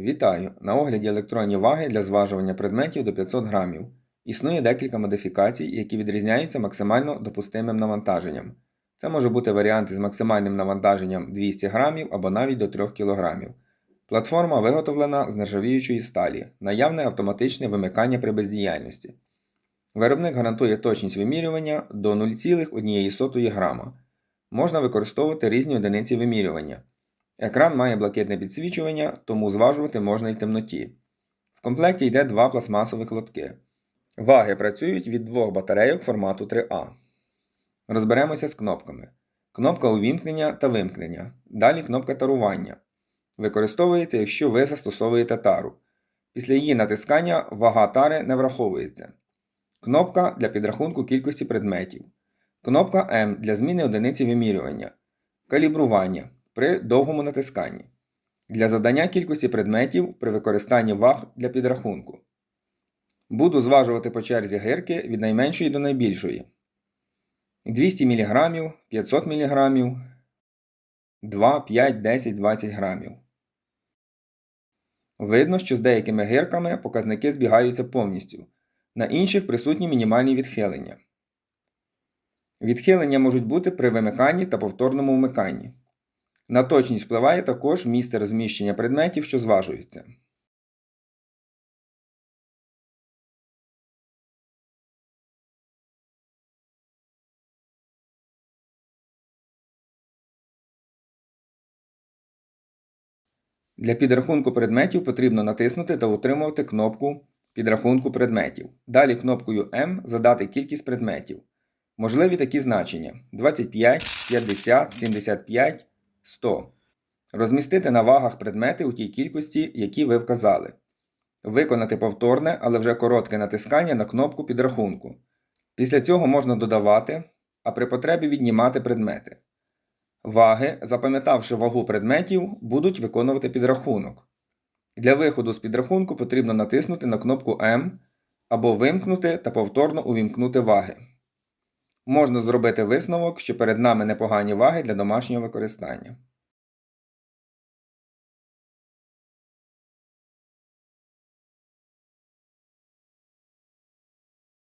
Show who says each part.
Speaker 1: Вітаю! На огляді електронні ваги для зважування предметів до 500 грамів. Існує декілька модифікацій, які відрізняються максимально допустимим навантаженням. Це може бути варіант із максимальним навантаженням 200 грамів або навіть до 3 кг. Платформа виготовлена з нержавіючої сталі, наявне автоматичне вимикання при бездіяльності. Виробник гарантує точність вимірювання до 0,1 грама. Можна використовувати різні одиниці вимірювання. Екран має блакитне підсвічування, тому зважувати можна й в темноті. В комплекті йде два пластмасових лотки. Ваги працюють від двох батарейок формату 3А. Розберемося з кнопками. Кнопка увімкнення та вимкнення. Далі кнопка тарування. Використовується, якщо ви застосовуєте тару. Після її натискання вага тари не враховується. Кнопка для підрахунку кількості предметів. Кнопка М для зміни одиниці вимірювання. Калібрування при довгому натисканні. Для задання кількості предметів при використанні ваг для підрахунку. Буду зважувати по черзі гирки від найменшої до найбільшої. 200 мг, 500 мг, 2, 5, 10, 20 грамів. Видно, що з деякими гирками показники збігаються повністю. На інших присутні мінімальні відхилення. Відхилення можуть бути при вимиканні та повторному вмиканні. На точність впливає також місце розміщення предметів, що зважуються. Для підрахунку предметів потрібно натиснути та утримувати кнопку підрахунку предметів. Далі кнопкою М задати кількість предметів. Можливі такі значення 25, 50, 75, 100. Розмістити на вагах предмети у тій кількості, які ви вказали. Виконати повторне, але вже коротке натискання на кнопку підрахунку. Після цього можна додавати, а при потребі віднімати предмети. Ваги, запам'ятавши вагу предметів, будуть виконувати підрахунок. Для виходу з підрахунку потрібно натиснути на кнопку М або вимкнути та повторно увімкнути ваги. Можна зробити висновок, що перед нами непогані ваги для домашнього використання.